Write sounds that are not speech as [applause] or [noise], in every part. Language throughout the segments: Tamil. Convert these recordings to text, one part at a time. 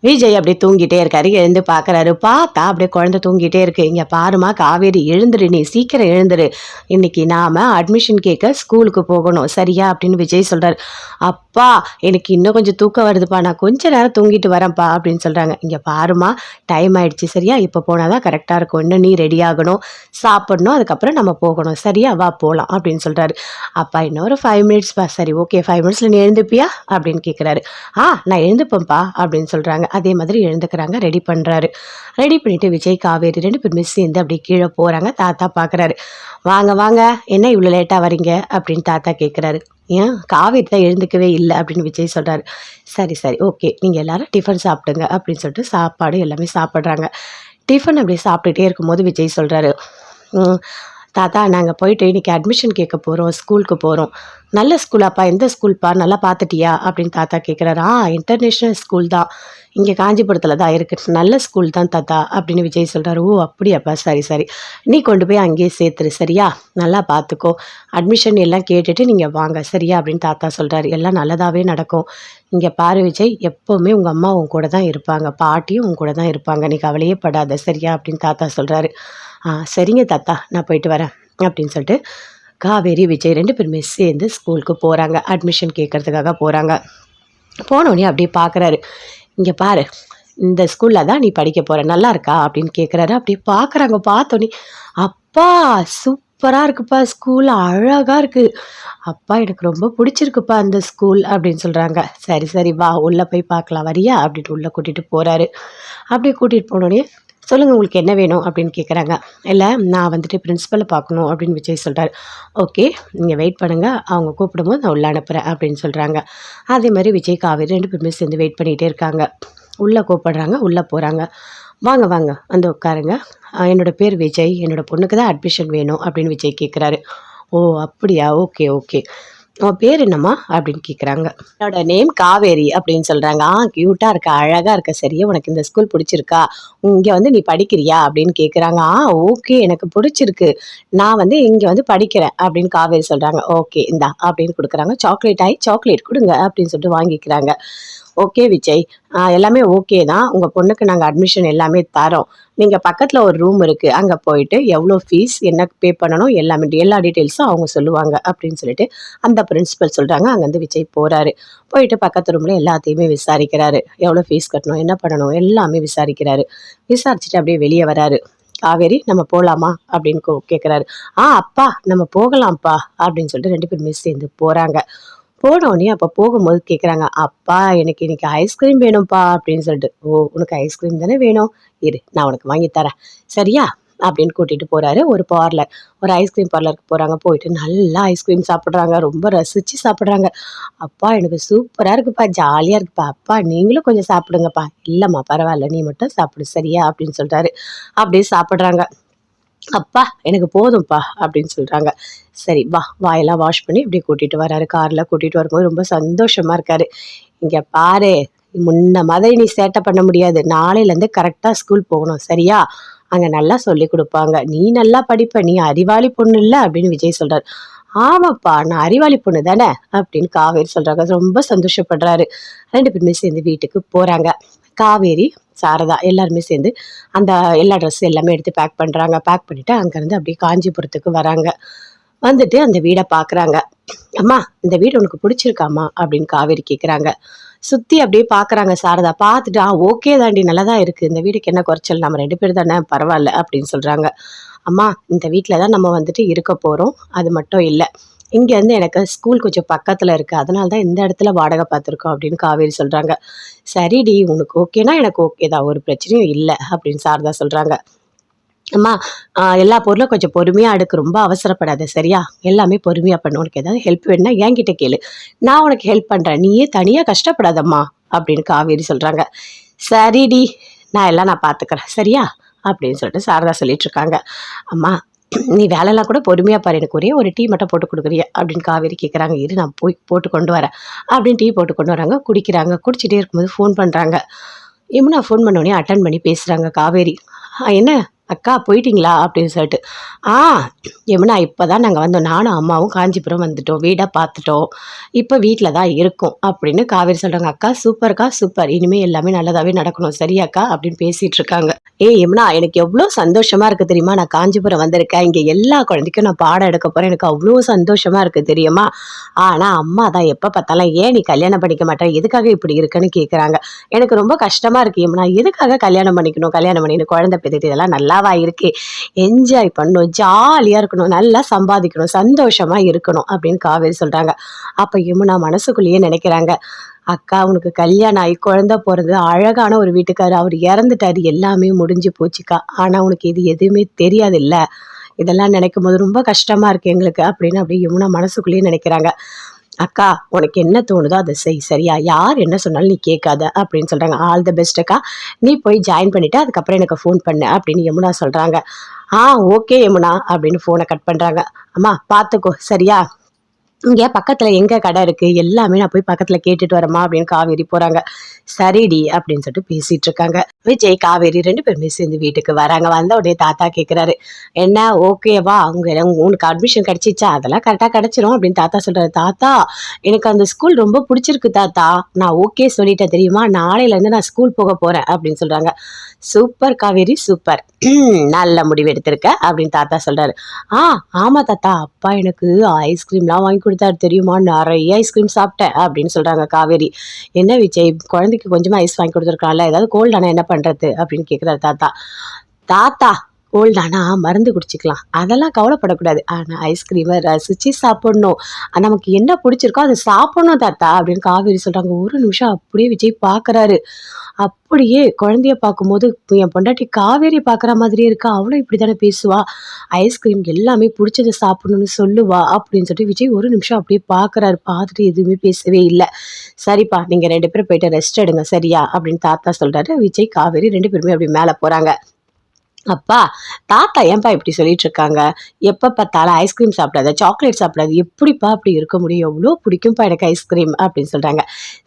விஜய் அப்படியே தூங்கிட்டே இருக்காரு. எழுந்து பார்க்குறாரு பார்த்தா அப்படியே குழந்தை தூங்கிட்டே இருக்கு. இங்கே பாருமா காவேரி எழுந்துரு. நீ சீக்கிரம் எழுந்துரு. இன்னைக்கு நாம அட்மிஷன் கேட்க ஸ்கூலுக்கு போகணும். சரியா? அப்படின்னு விஜய் சொல்கிறார் அப் அப்பா எனக்கு இன்னும் கொஞ்சம் தூக்கம் வருதுப்பா. நான் கொஞ்ச நேரம் தூங்கிட்டு வரேன்ப்பா அப்படின்னு சொல்கிறாங்க இங்கே பாருமா டைம் ஆயிடுச்சு சரியா? இப்போ போனால் தான் கரெக்டாக இருக்கும். இன்னும் நீ ரெடி ஆகணும் சாப்பிடணும் அதுக்கப்புறம் நம்ம போகணும். சரியா? வா போகலாம் அப்படின்னு சொல்கிறாரு அப்பா இன்னொரு ஃபைவ் மினிட்ஸ்ப்பா சரி ஓகே ஃபைவ் மினிட்ஸில் நீ எழுந்துப்பியா? அப்படின்னு கேட்குறாரு ஆ நான் எழுந்துப்பேன்ப்பா அப்படின்னு சொல்கிறாங்க அதே மாதிரி எழுந்துக்கிறாங்க ரெடி பண்ணுறாரு ரெடி பண்ணிவிட்டு விஜய் காவேரி ரெண்டு பேருமே சேர்ந்து அப்படியே கீழே போகிறாங்க தாத்தா பார்க்குறாரு வாங்க வாங்க என்ன இவ்வளோ லேட்டாக வரீங்க? அப்படின்னு தாத்தா கேட்குறாரு ஏன்? காவேரி தான் எழுந்துக்கவே இல்லை அப்படின்னு விஜய் சொல்கிறாரு சரி சரி ஓகே. நீங்கள் எல்லாரும் டிஃபன் சாப்பிடுங்க அப்படின்னு சொல்லிட்டு சாப்பாடு எல்லாமே சாப்பிட்றாங்க. டிஃபன் அப்படியே சாப்பிட்டுட்டே இருக்கும்போது விஜய் சொல்கிறாரு தாத்தா நாங்கள் போயிட்டு இன்னைக்கு அட்மிஷன் கேட்க போகிறோம் ஸ்கூலுக்கு போகிறோம் நல்ல ஸ்கூலாப்பா எந்த ஸ்கூல்ப்பா நல்லா பார்த்துட்டியா? அப்படின்னு தாத்தா கேட்குறாரு. ஆ இன்டர்நேஷ்னல் ஸ்கூல் தான். இங்கே காஞ்சிபுரத்தில் தான் இருக்குது நல்ல ஸ்கூல் தான் தாத்தா அப்படின்னு விஜய் சொல்கிறாரு ஓ அப்படியாப்பா சரி சரி. நீ கொண்டு போய் அங்கேயே சேர்த்துரு சரியா? நல்லா பார்த்துக்கோ. அட்மிஷன் எல்லாம் கேட்டுட்டு நீங்கள் வாங்க சரியா? அப்படின்னு தாத்தா சொல்கிறாரு எல்லாம் நல்லதாகவே நடக்கும். இங்கே பாரு விஜய் எப்போவுமே உங்கள் அம்மா உன் கூட தான் இருப்பாங்க. பாட்டியும் உன் கூட தான் இருப்பாங்க. நீ கவலையே படாத சரியா? அப்படின்னு தாத்தா சொல்கிறாரு சரிங்க தாத்தா நான் போயிட்டு வரேன் அப்படின்னு சொல்லிட்டு காவேரி விஜய் ரெண்டு பேருமே சேர்ந்து ஸ்கூலுக்கு போகிறாங்க அட்மிஷன் கேட்கறதுக்காக போகிறாங்க போனோடனே அப்படியே பார்க்குறாரு இங்கே பாரு இந்த ஸ்கூலில் தான் நீ படிக்க போகிற நல்லா இருக்கா? அப்படின்னு கேட்குறாரு அப்படியே பார்க்குறாங்க பார்த்தோன்னே அப்பா சூப்பராக இருக்குப்பா ஸ்கூல் அழகாக இருக்குது அப்பா எனக்கு ரொம்ப பிடிச்சிருக்குப்பா அந்த ஸ்கூல் அப்படின்னு சொல்கிறாங்க சரி சரி வா உள்ளே போய் பார்க்கலாம். வரியா? அப்படின்ட்டு உள்ளே கூட்டிகிட்டு போகிறாரு அப்படியே கூட்டிகிட்டு போனோடனே சொல்லுங்கள் உங்களுக்கு என்ன வேணும் அப்படின்னு கேட்குறாங்க இல்லை நான் வந்துட்டு பிரின்ஸிபலை பார்க்கணும் அப்படின்னு விஜய் சொல்கிறார் ஓகே நீங்கள் வெயிட் பண்ணுங்கள் அவங்க கூப்பிடும்போது நான் உள்ளே அனுப்புகிறேன் அப்படின்னு சொல்கிறாங்க அதே மாதிரி விஜய் காவேரி ரெண்டு பேருமே சேர்ந்து வெயிட் பண்ணிகிட்டே இருக்காங்க. உள்ளே கூப்பிடுறாங்க உள்ளே போகிறாங்க வாங்க வாங்க வந்து உட்காருங்க. என்னோடய பேர் விஜய். என்னோட பொண்ணுக்கு தான் அட்மிஷன் வேணும் அப்படின்னு விஜய் கேட்குறாரு ஓ அப்படியா? ஓகே ஓகே உன் பேர் என்னம்மா? அப்படின்னு கேட்குறாங்க என்னோட நேம் காவேரி அப்படின்னு சொல்கிறாங்க ஆ க்யூட்டாக இருக்க அழகாக இருக்க. சரியா உனக்கு இந்த ஸ்கூல் பிடிச்சிருக்கா? இங்கே வந்து நீ படிக்கிறியா? அப்படின்னு கேட்குறாங்க ஆ ஓகே எனக்கு பிடிச்சிருக்கு. நான் வந்து இங்கே வந்து படிக்கிறேன் அப்படின்னு காவேரி சொல்கிறாங்க ஓகே இந்தா அப்படின்னு கொடுக்குறாங்க. சாக்லேட் ஆகி சாக்லேட் கொடுங்க அப்படின்னு சொல்லிட்டு வாங்கிக்கிறாங்க. ஓகே விஜய். எல்லாமே ஓகே தான். உங்கள் பொண்ணுக்கு நாங்கள் அட்மிஷன் எல்லாமே தரோம். நீங்கள் பக்கத்தில் ஒரு ரூம் இருக்குது அங்கே போயிட்டு எவ்வளோ ஃபீஸ் என்ன பே பண்ணணும் எல்லாமே எல்லா டீட்டெயில்ஸும் அவங்க சொல்லுவாங்க அப்படின்னு சொல்லிட்டு அந்த பிரின்சிபல் சொல்கிறாங்க அங்கேருந்து விஜய் போகிறாரு போயிட்டு பக்கத்து ரூமில் எல்லாத்தையுமே விசாரிக்கிறாரு. எவ்வளோ ஃபீஸ் கட்டணும் என்ன பண்ணணும் எல்லாமே விசாரிக்கிறாரு. விசாரிச்சுட்டு அப்படியே வெளியே வராரு. காவேரி நம்ம போகலாமா அப்படின்னு கோ- கேட்குறாரு ஆ அப்பா நம்ம போகலாம்ப்பா. அப்படின்னு சொல்லிட்டு ரெண்டு பேருமே சேர்ந்து போகிறாங்க போனோடனே அப்போ போகும்போது கேட்குறாங்க அப்பா எனக்கு இன்னைக்கு ஐஸ்கிரீம் வேணும்ப்பா அப்படின்னு சொல்லிட்டு ஓ உனக்கு ஐஸ்கிரீம் தானே வேணும்? இரு நான் உனக்கு வாங்கி தரேன். சரியா? அப்படின்னு கூட்டிகிட்டு போகிறாரு ஒரு பார்லர் ஒரு ஐஸ்கிரீம் பார்லருக்கு போகிறாங்க போயிட்டு நல்லா ஐஸ்கிரீம் சாப்பிட்றாங்க ரொம்ப ரசித்து சாப்பிட்றாங்க. அப்பா எனக்கு சூப்பராக இருக்குப்பா ஜாலியாக இருக்குப்பா. அப்பா நீங்களும் கொஞ்சம் சாப்பிடுங்கப்பா. இல்லைம்மா பரவாயில்ல நீ மட்டும் சாப்பிடு சரியா? அப்படின்னு சொல்கிறாரு அப்படியே சாப்பிட்றாங்க. அப்பா எனக்கு போதும்ப்பா அப்படின்னு சொல்கிறாங்க சரி வா வாயெல்லாம் வாஷ் பண்ணி இப்படி கூட்டிகிட்டு வராரு. காரில் கூட்டிகிட்டு வரும்போது ரொம்ப சந்தோஷமாக இருக்காரு. இங்கே பாரு முன்ன மாதிரி நீ சேட்டை பண்ண முடியாது. நாளையிலேருந்து கரெக்டாக ஸ்கூல் போகணும் சரியா? அங்கே நல்லா சொல்லி கொடுப்பாங்க. நீ நல்லா படிப்ப நீ அறிவாளி பொண்ணு இல்லை அப்படின்னு விஜய் சொல்கிறார் ஆமாப்பா நான் அறிவாளி பொண்ணு தானே அப்படின்னு காவேரி சொல்கிறாங்க ரொம்ப சந்தோஷப்படுறாரு. ரெண்டு பேருமே சேர்ந்து வீட்டுக்கு போகிறாங்க காவேரி சாரதா எல்லாருமே சேர்ந்து அந்த எல்லா ட்ரெஸ் எல்லாமே எடுத்து பேக் பண்ணுறாங்க பேக் பண்ணிவிட்டு அங்கேருந்து அப்படியே காஞ்சிபுரத்துக்கு வராங்க. வந்துட்டு அந்த வீடை பார்க்குறாங்க. அம்மா இந்த வீடு உனக்கு பிடிச்சிருக்காம்மா அப்படின்னு காவேரி கேட்குறாங்க சுற்றி அப்படியே பார்க்குறாங்க சாரதா. பார்த்துட்டு ஆ ஓகே தாண்டி நல்லா தான் இருக்குது இந்த வீடுக்கு என்ன குறைச்சல்? நம்ம ரெண்டு பேர் தானே? பரவாயில்ல அப்படின்னு சொல்கிறாங்க அம்மா இந்த வீட்டில் தான் நம்ம வந்துட்டு இருக்க போகிறோம் அது மட்டும் இல்லை. இங்கேருந்து எனக்கு ஸ்கூல் கொஞ்சம் பக்கத்தில் இருக்குது அதனால தான் இந்த இடத்துல வாடகை பார்த்துருக்கோம் அப்படின்னு காவேரி சொல்கிறாங்க சரிடி உனக்கு ஓகேனா எனக்கு ஓகே தான். ஒரு பிரச்சனையும் இல்லை அப்படின்னு சாரதா சொல்கிறாங்க அம்மா எல்லா பொருளும் கொஞ்சம் பொறுமையாக அடுக்கு ரொம்ப அவசரப்படாத சரியா? எல்லாமே பொறுமையாக பண்ணு. உனக்கு ஏதாவது ஹெல்ப் வேணும்னா என்கிட்ட கேளு. நான் உனக்கு ஹெல்ப் பண்ணுறேன் நீயே தனியாக கஷ்டப்படாதம்மா அப்படின்னு காவேரி சொல்கிறாங்க சரிடி நான் எல்லாம் நான் பார்த்துக்கிறேன். சரியா? அப்படின்னு சொல்லிட்டு சாரதா சொல்லிட்டு இருக்காங்க. அம்மா நீ வேலைலாம் கூட பொறுமையாக பாரு எனக்கு ஒரே ஒரு டீ மட்டும் போட்டு கொடுக்குறியா அப்படின்னு காவேரி கேட்குறாங்க இரு நான் போய் போட்டு கொண்டு வரேன். அப்படின்னு டீ போட்டு கொண்டு வராங்க. குடிக்கிறாங்க. குடிச்சிட்டே இருக்கும்போது ஃபோன் பண்ணுறாங்க இம்னா ஃபோன் பண்ணோடனே அட்டன் பண்ணி பேசுகிறாங்க காவேரி. என்ன? அக்கா போயிட்டீங்களா? அப்படின்னு சொல்லிட்டு. ஆ எம்னா இப்போ தான் நாங்கள் வந்தோம். நானும் அம்மாவும் காஞ்சிபுரம் வந்துட்டோம். வீடை பார்த்துட்டோம் இப்போ வீட்டில் தான் இருக்கோம். அப்படின்னு காவேரி சொல்கிறாங்க அக்கா சூப்பர்க்கா சூப்பர். இனிமேல் எல்லாமே நல்லதாகவே நடக்கணும். சரியாக்கா அப்படின்னு பேசிகிட்டு இருக்காங்க. ஏய் எம்னா எனக்கு எவ்வளோ சந்தோஷமாக இருக்குது தெரியுமா? நான் காஞ்சிபுரம் வந்திருக்கேன். இங்கே எல்லா குழந்தைக்கும் நான் பாடம் எடுக்க போகிறேன் எனக்கு அவ்வளோ சந்தோஷமாக இருக்குது தெரியுமா? ஆனால் அம்மா தான் எப்போ பார்த்தாலும் ஏன் நீ கல்யாணம் பண்ணிக்க மாட்டேன் எதுக்காக இப்படி இருக்குன்னு கேட்குறாங்க எனக்கு ரொம்ப கஷ்டமாக இருக்கு எம்னா எதுக்காக கல்யாணம் பண்ணிக்கணும்? கல்யாணம் பண்ணிக்கணும். குழந்தை பெற்றுட்டு இதெல்லாம் நல்லா நல்லாவா இருக்கு. என்ஜாய் பண்ணணும் ஜாலியாக இருக்கணும் நல்லா சம்பாதிக்கணும் சந்தோஷமாக இருக்கணும் அப்படின்னு காவேரி சொல்கிறாங்க அப்போ யமுனா மனசுக்குள்ளேயே நினைக்கிறாங்க. அக்கா உனக்கு கல்யாணம் ஆகி குழந்த பிறந்து அழகான ஒரு வீட்டுக்கார் அவர் இறந்துட்டாரு எல்லாமே முடிஞ்சு போச்சுக்கா. ஆனால் உனக்கு இது எதுவுமே தெரியாது இல்லை இதெல்லாம் நினைக்கும் போது ரொம்ப கஷ்டமா இருக்கு எங்களுக்கு அப்படின்னு அப்படியே யமுனா மனசுக்குள்ளேயே நினைக்கிறாங்க. அக்கா உனக்கு என்ன தோணுதோ அதை செய். சரியா? யார் என்ன சொன்னாலும் நீ கேட்காத அப்படின்னு சொல்கிறாங்க ஆல் த பெஸ்ட் அக்கா. நீ போய் ஜாயின் பண்ணிவிட்டு அதுக்கப்புறம் எனக்கு ஃபோன் பண்ணு அப்படின்னு யமுனா சொல்கிறாங்க ஆ ஓகே யமுனா அப்படின்னு ஃபோனை கட் பண்ணுறாங்க அம்மா பார்த்துக்கோ சரியா? இங்கே பக்கத்தில் எங்கே கடை இருக்குது எல்லாமே நான் போய் பக்கத்தில் கேட்டுட்டு வரமா அப்படின்னு காவேரி போகிறாங்க சரிடி அப்படின்னு சொல்லிட்டு பேசிகிட்டு இருக்காங்க. விஜய் காவேரி ரெண்டு பேருமே சேர்ந்து வீட்டுக்கு வராங்க. வந்த உடனே தாத்தா கேட்குறாரு என்ன? ஓகேவா அவங்க உனக்கு அட்மிஷன் கிடச்சிச்சா? அதெல்லாம் கரெக்டாக கிடச்சிரும் அப்படின்னு தாத்தா சொல்கிறாரு தாத்தா எனக்கு அந்த ஸ்கூல் ரொம்ப பிடிச்சிருக்கு தாத்தா. நான் ஓகே சொல்லிட்டேன் தெரியுமா? நாளையிலேருந்து நான் ஸ்கூல் போக போகிறேன் அப்படின்னு சொல்கிறாங்க சூப்பர் காவேரி சூப்பர் [clears throat] நல்ல முடிவு எடுத்திருக்க அப்படின்னு தாத்தா சொல்கிறாரு ஆ ஆமாம் தாத்தா. அப்பா எனக்கு ஐஸ்கிரீம்லாம் வாங்கி கொடுத்தாரு தெரியுமா? நிறைய ஐஸ்கிரீம் சாப்பிட்டேன் அப்படின்னு சொல்கிறாங்க காவேரி. என்ன விஜய் குழந்தைக்கு கொஞ்சமாக ஐஸ் வாங்கி கொடுத்துருக்கலாம்ல? ஏதாவது கோல்ட் ஆனால் என்ன பண்ணுறது அப்படின்னு கேட்குறாரு தாத்தா. தாத்தா கோல்டானா மருந்து குடிச்சிக்கலாம். அதெல்லாம் கவலைப்படக்கூடாது. ஆனால் ஐஸ்கிரீமை ரசித்து சாப்பிட்ணும். நமக்கு என்ன பிடிச்சிருக்கோ அதை சாப்பிடணும் தாத்தா அப்படின்னு காவேரி சொல்கிறாங்க ஒரு நிமிஷம் அப்படியே விஜய் பார்க்குறாரு அப்படியே குழந்தைய பார்க்கும்போது என் பொண்டாட்டி காவேரி பார்க்குற மாதிரியே இருக்கா? அவளும் இப்படி தானே பேசுவா ஐஸ்கிரீம் எல்லாமே பிடிச்சதை சாப்பிடணும்னு சொல்லுவா அப்படின்னு சொல்லிட்டு விஜய் ஒரு நிமிஷம் அப்படியே பார்க்குறாரு. பார்த்துட்டு எதுவுமே பேசவே இல்லை. சரிப்பா நீங்கள் ரெண்டு பேரும் போயிட்டு ரெஸ்ட் எடுங்க சரியா? அப்படின்னு தாத்தா சொல்கிறாரு விஜய் காவேரி ரெண்டு பேருமே அப்படி மேலே போகிறாங்க அப்பா தாத்தா ஏன்பா இப்படி சொல்லிட்டு இருக்காங்க எப்போ பார்த்தாலும் ஐஸ்கிரீம் சாப்பிடாத சாக்லேட் சாப்பிடாது எப்படிப்பா அப்படி இருக்க முடியும்? எவ்வளோ பிடிக்கும்ப்பா எனக்கு ஐஸ்கிரீம் அப்படின்னு சொல்கிறாங்க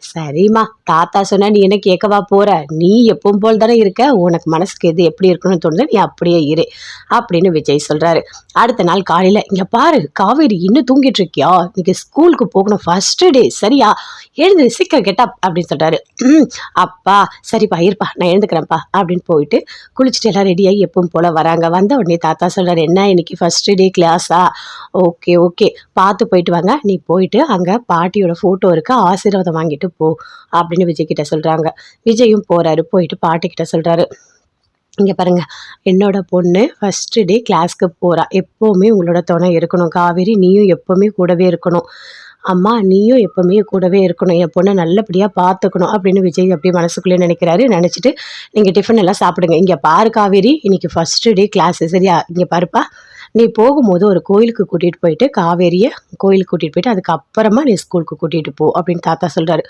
சரிம்மா தாத்தா சொன்னால் நீ என்ன கேட்கவா போகிற நீ எப்பவும் போல் தானே இருக்க உனக்கு மனசுக்கு எது எப்படி இருக்கணும்னு தோணுது நீ அப்படியே இரு அப்படின்னு விஜய் சொல்கிறாரு அடுத்த நாள் காலையில் இங்கே பாரு காவேரி இன்னும் தூங்கிட்டு இருக்கியா? இன்னைக்கு ஸ்கூலுக்கு போகணும் ஃபஸ்ட்டு டே சரியா? எழுந்து சீக்கிரம் கெட்டப் அப்படின்னு சொல்கிறாரு அப்பா சரிப்பா இருப்பா நான் எழுந்துக்கிறேன்ப்பா அப்படின்னு போயிட்டு குளிச்சுட்டு எல்லாம் ரெடியாகி எப்பவும் போல் வராங்க. வந்த உடனே தாத்தா சொல்கிறார் என்ன இன்னைக்கு ஃபஸ்ட்டு டே கிளாஸா ஓகே ஓகே. பார்த்து போயிட்டு வாங்க. நீ போயிட்டு அங்கே பாட்டியோட ஃபோட்டோ இருக்குது ஆசீர்வாதம் வாங்கிட்டு போ அப்படின்னு விஜய் கிட்ட சொல்கிறாங்க விஜயும் போகிறாரு போயிட்டு பாட்டிக்கிட்ட சொல்கிறாரு இங்கே பாருங்க. என்னோட பொண்ணு ஃபஸ்ட்டு டே கிளாஸ்க்கு போகிறா எப்போவுமே உங்களோட துணை இருக்கணும். காவேரி நீயும் எப்போவுமே கூடவே இருக்கணும். அம்மா நீயும் எப்போவுமே கூடவே இருக்கணும். என் பொண்ணை நல்லபடியாக பார்த்துக்கணும் அப்படின்னு விஜய் அப்படியே மனசுக்குள்ளே நினைக்கிறாரு. நினச்சிட்டு நீங்கள் டிஃபன் எல்லாம் சாப்பிடுங்க. இங்கே பாரு காவேரி இன்னைக்கு ஃபஸ்ட்டு டே கிளாஸு சரியா? இங்கே பாருப்பா. நீ போகும்போது ஒரு கோயிலுக்கு கூட்டிகிட்டு போயிட்டு காவேரியை கோயிலுக்கு கூட்டிகிட்டு போயிட்டு அதுக்கப்புறமா நீ ஸ்கூலுக்கு கூட்டிகிட்டு போ அப்படின்னு தாத்தா சொல்கிறாரு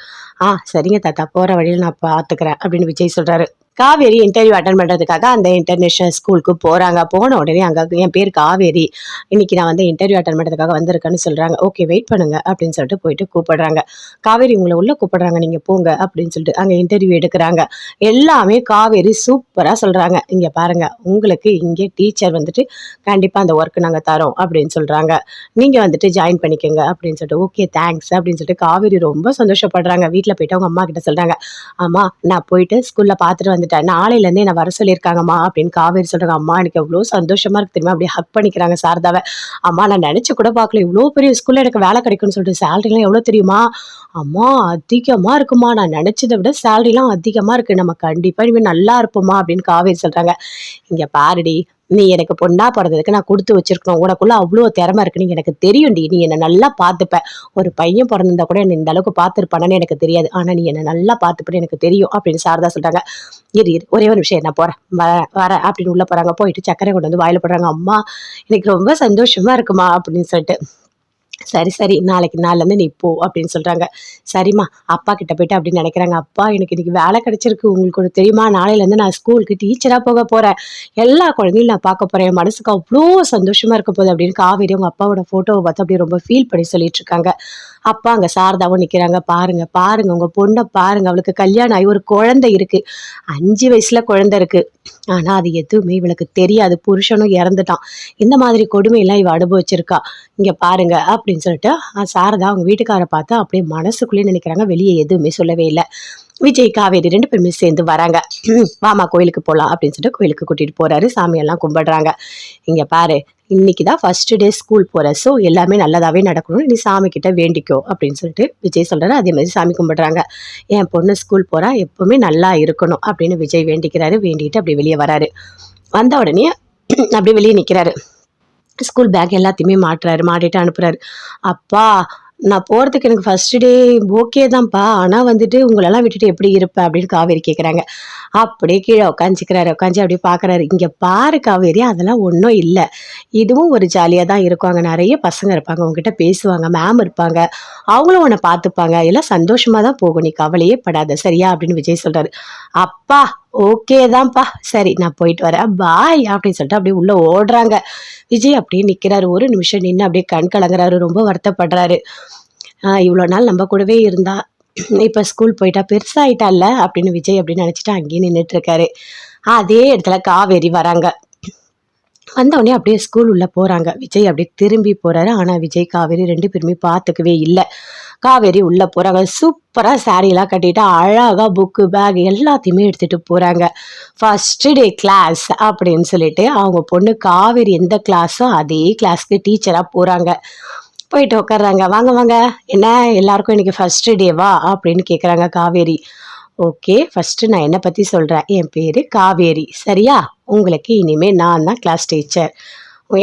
ஆ சரிங்க தாத்தா. போகிற வழியில் நான் பார்த்துக்கிறேன் அப்படின்னு விஜய் சொல்கிறாரு காவேரி இன்டர்வியூ அட்டன் பண்ணுறதுக்காக அந்த இன்டர்நேஷ்னல் ஸ்கூலுக்கு போகிறாங்க போன உடனே அங்கே என் பேர் காவேரி. இன்னைக்கு நான் வந்து இன்டர்வியூ அட்டன் பண்ணுறதுக்காக வந்திருக்கேன்னு சொல்கிறாங்க ஓகே வெயிட் பண்ணுங்க அப்படின்னு சொல்லிட்டு போயிட்டு கூப்பிடுறாங்க. காவேரி உங்களை உள்ளே கூப்பிடுறாங்க. நீங்கள் போங்க அப்படின்னு சொல்லிட்டு அங்கே இன்டர்வியூ எடுக்கிறாங்க. எல்லாமே காவேரி சூப்பராக சொல்கிறாங்க இங்கே பாருங்கள் உங்களுக்கு இங்கே டீச்சர் வந்துட்டு கண்டிப்பாக அந்த ஒர்க் நாங்கள் தரோம் அப்படின்னு சொல்கிறாங்க நீங்கள் வந்துட்டு ஜாயின் பண்ணிக்கோங்க அப்படின்னு சொல்லிட்டு ஓகே தேங்க்ஸ் அப்படின்னு சொல்லிட்டு காவேரி ரொம்ப சந்தோஷப்படுறாங்க. வீட்டில் போயிட்டு அவங்க அம்மா கிட்ட சொல்கிறாங்க அம்மா நான் போயிட்டு ஸ்கூலில் பார்த்துட்டு வந்து வந்துட்டேன் நாளையிலேருந்து என்னை வர சொல்லியிருக்காங்கம்மா அப்படின்னு காவேரி சொல்கிறாங்க அம்மா எனக்கு எவ்வளோ சந்தோஷமாக இருக்குது தெரியுமா? அப்படியே ஹக் பண்ணிக்கிறாங்க சாரதாவை. அம்மா நான் நினச்சி கூட பார்க்கல. இவ்வளோ பெரிய ஸ்கூலில் எனக்கு வேலை கிடைக்கும்னு சொல்லிட்டு சேலரிலாம் எவ்வளோ தெரியுமா? அம்மா அதிகமாக இருக்குமா நான் நினச்சதை விட சேலரிலாம் அதிகமாக இருக்குது நம்ம கண்டிப்பாக இனிமேல் நல்லா இருப்போமா அப்படின்னு காவேரி சொல்கிறாங்க இங்கே பாருடி நீ எனக்கு பொண்ணா பிறந்ததுக்கு நான் கொடுத்து வச்சிருக்கணும். உனக்குள்ள அவ்வளோ திறமை இருக்குன்னு எனக்கு தெரியும்டி. நீ என்னை நல்லா பார்த்துப்ப. ஒரு பையன் பிறந்திருந்தா கூட என்னை இந்த அளவுக்கு பார்த்துருப்பானன்னு எனக்கு தெரியாது. ஆனால் நீ என்னை நல்லா பார்த்துப்பேன்னு எனக்கு தெரியும் அப்படின்னு சாரதா சொல்கிறாங்க இரு இரு. ஒரே ஒரு விஷயம் நான் போகிறேன் வர வரேன் அப்படின்னு உள்ளே போகிறாங்க போயிட்டு சக்கரை கொண்டு வந்து வாயில் போடுறாங்க. அம்மா எனக்கு ரொம்ப சந்தோஷமா இருக்குமா அப்படின்னு சொல்லிட்டு சரி சரி நாளைக்கு நாள்லேருந்து நீ போ அப்படின்னு சொல்கிறாங்க சரிம்மா அப்பா கிட்ட போயிட்டு அப்படின்னு நினைக்கிறாங்க. அப்பா எனக்கு இன்றைக்கி வேலை கிடச்சிருக்கு. உங்களுக்கு ஒன்று தெரியுமா? நாளையிலேருந்து நான் ஸ்கூலுக்கு டீச்சராக போக போகிறேன் எல்லா குழந்தையும் நான் பார்க்க போகிறேன் என் மனசுக்கு அவ்வளோ சந்தோஷமாக இருக்க போகுது அப்படின்னு காவேரி அவங்க அப்பாவோட ஃபோட்டோவை பார்த்து அப்படியே ரொம்ப ஃபீல் பண்ணி சொல்லிட்டு இருக்காங்க. அப்பா அங்கே சாரதாவும் நிற்கிறாங்க பாருங்க பாருங்க உங்கள் பொண்ணை பாருங்க. அவளுக்கு கல்யாணம் ஆகி ஒரு குழந்தை இருக்கு. அஞ்சு வயசுல குழந்தை இருக்கு. ஆனால் அது எதுவுமே இவளுக்கு தெரியாது. புருஷனும் இறந்துட்டான். இந்த மாதிரி கொடுமையெல்லாம் இவ அனுபவிச்சிருக்கா. இங்கே பாருங்க அப்படின்னு சொல்லிட்டு சாரதா அவங்க வீட்டுக்காரை பார்த்து அப்படியே மனசுக்குள்ளேயே நினைக்கிறாங்க. வெளியே எதுவுமே சொல்லவே இல்லை. விஜய் காவேரி ரெண்டு பேருமே சேர்ந்து வராங்க. [clears throat] வாமா கோயிலுக்கு போகலாம் அப்படின்னு சொல்லிட்டு கோயிலுக்கு கூட்டிகிட்டு போகிறாரு சாமியெல்லாம் கும்பிடுறாங்க. இங்கே பாரு இன்னைக்கு தான் ஃபஸ்ட்டு டே ஸ்கூல் போகிற ஸோ எல்லாமே நல்லதாகவே நடக்கணும் நீ சாமி கிட்ட வேண்டிக்கோ அப்படின்னு சொல்லிட்டு விஜய் சொல்கிறாரு அதே மாதிரி சாமி கும்பிடுறாங்க. என் பொண்ணு ஸ்கூல் போகிறா எப்போவுமே நல்லா இருக்கணும் அப்படின்னு விஜய் வேண்டிக்கிறாரு. வேண்டிட்டு அப்படியே வெளியே வராரு. வந்த உடனே அப்படியே வெளியே நிற்கிறாரு ஸ்கூல் பேக் எல்லாத்தையுமே மாட்டுறாரு மாட்டிட்டு அனுப்புகிறாரு அப்பா நான் போகிறதுக்கு எனக்கு ஃபஸ்ட்டு டே ஓகே தான்ப்பா. ஆனால் வந்துட்டு உங்களெல்லாம் விட்டுட்டு எப்படி இருப்பேன் அப்படின்னு காவேரி கேட்குறாங்க அப்படியே கீழே உட்காந்துக்கிறாரு உட்காந்து அப்படியே பார்க்குறாரு இங்கே பாரு காவேரி அதெல்லாம் ஒன்றும் இல்லை. இதுவும் ஒரு ஜாலியாக தான் இருக்கும் அங்கே நிறைய பசங்க இருப்பாங்க. உங்ககிட்ட பேசுவாங்க. மேம் இருப்பாங்க. அவங்களும் உன்னை பார்த்துப்பாங்க. எல்லாம் சந்தோஷமாக தான் போகும். நீ கவலையே படாத. சரியா? அப்படின்னு விஜய் சொல்கிறாரு அப்பா ஓகே தான்ப்பா. சரி நான் போயிட்டு வரேன். பாய் அப்படின்னு சொல்லிட்டு அப்படியே உள்ளே ஓடுறாங்க. விஜய் அப்படியே நிற்கிறாரு ஒரு நிமிஷம் நின்று அப்படியே கண் கலங்குறாரு. ரொம்ப வருத்தப்படுறாரு. இவ்வளோ நாள் நம்ம கூடவே இருந்தா இப்போ ஸ்கூல் போயிட்டா பெருசாயிட்டால அப்படின்னு விஜய் அப்படின்னு நினச்சிட்டு அங்கேயே நின்றுட்டுருக்காரு அதே இடத்துல காவேரி வராங்க. வந்தவொடனே அப்படியே ஸ்கூல் உள்ளே போகிறாங்க விஜய் அப்படியே திரும்பி போகிறாரு ஆனால் விஜய் காவேரி ரெண்டு பேருமே பார்த்துக்கவே இல்லை. காவேரி உள்ளே போகிறாங்க சூப்பராக saree எல்லாம் கட்டிட்டு அழகா புக்கு பேக் எல்லாத்தையுமே எடுத்துகிட்டு போகிறாங்க ஃபஸ்ட்டு டே கிளாஸ் அப்படின்னு சொல்லிட்டு அவங்க பொண்ணு காவேரி எந்த கிளாஸோ அதே கிளாஸ்க்கு டீச்சராக போகிறாங்க போயிட்டு உட்கார்றாங்க வாங்க வாங்க. என்ன? எல்லாருக்கும் இன்றைக்கி ஃபஸ்ட்டு டேவா அப்படின்னு கேட்குறாங்க காவேரி. ஓகே ஃபஸ்ட்டு நான் என்னை பற்றி சொல்கிறேன் என் பேர் காவேரி. சரியா? உங்களுக்கு இனிமேல் நான் தான் கிளாஸ் டீச்சர்